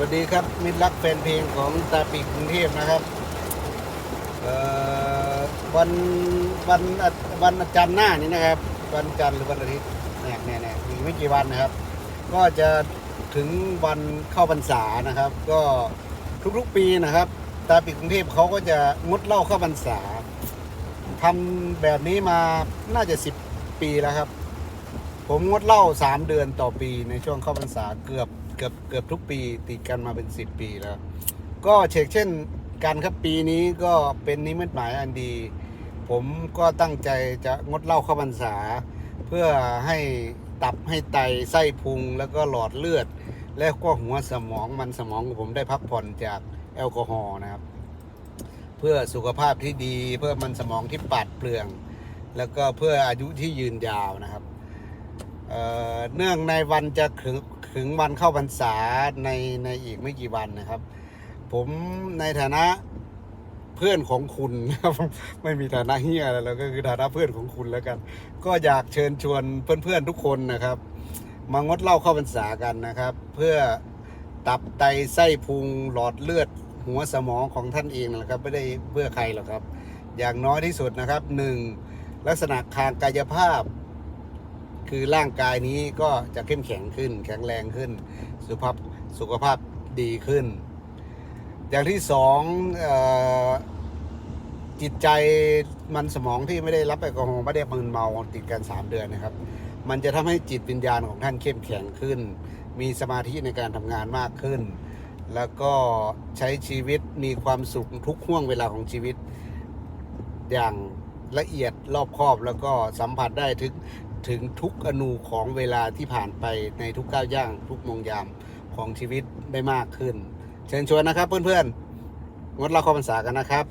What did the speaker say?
วัสดีครับ มิตรรักแฟนเพลงของตาปีกกรุงเทพนะครับเอ่อวันวันอาวันจันทร์หน้านี้นะครับ วันจันทร์หรือวันอาทิตย์เนี่ยเนี่ยเนี่ยอีกไม่กี่วันนะครับ ก็จะถึงวันเข้าพรรษานะครับ ก็ทุกๆปีนะครับ ตาปีกกรุงเทพเขาก็จะงดเหล้าเข้าพรรษาทำแบบนี้มาน่าจะสิบปีแล้วครับ ผมงดเหล้าสามเดือนต่อปีในช่วงเข้าพรรษาเกือบ เกือบเกือบทุกปีติดกันมาเป็นสิบปีแล้ว ก็เชกเช่นกันครับปีนี้ก็เป็นนิมิตหมายอันดี ผมก็ตั้งใจจะงดเหล้าเข้าพรรษา เพื่อให้ตับให้ไตไส้พุงแล้วก็หลอดเลือด และก็หัวสมองมันสมองของผมได้พักผ่อนจากแอลกอฮอล์นะครับ เพื่อสุขภาพที่ดี เพื่อมันสมองที่ปราดเปลือง แล้วก็เพื่ออายุที่ยืนยาวนะครับเเนื่องในวันจะ ถึงวันเข้าพรรษาในในอีกไม่กี่วันนะครับ ผมในฐานะเพื่อนของคุณนะครับไม่มีฐานะเฮียอะไรแล้วก็คือฐานะเพื่อนของคุณแล้วกัน ก็อยากเชิญชวนเพื่อนๆทุกคนนะครับ มางดเหล้าเข้าพรรษากันนะครับ เพื่อตับไตไส้พุงหลอดเลือดหัวสมองของท่านเองนะครับ ไม่ได้เพื่อใครหรอกครับ อย่างน้อยที่สุดนะครับหนึ่งลักษณะทางกายภาพ คือร่างกายนี้ก็จะเข้มแข็งขึ้น แข็งแรงขึ้น สุขภาพสุขภาพดีขึ้น อย่างที่สองออจิตใจมันสมองที่ไม่ได้รับแอลกอฮอล์ไม่ได้มึนเมาติดกัน 3 เดือนนะครับ มันจะทำให้จิตวิญญาณของท่านเข้มแข็งขึ้น มีสมาธิในการทำงานมากขึ้น แล้วก็ใช้ชีวิตมีความสุขทุกห่วงเวลาของชีวิต อย่างละเอียดรอบคอบแล้วก็สัมผัสได้ถึง ถึงทุกอนูของเวลาที่ผ่านไปในทุกก้าวย่าง ทุกมงยามของชีวิตได้มากขึ้น เชิญชวนนะครับเพื่อนๆงดเล่าข้อพรรษากันนะครับ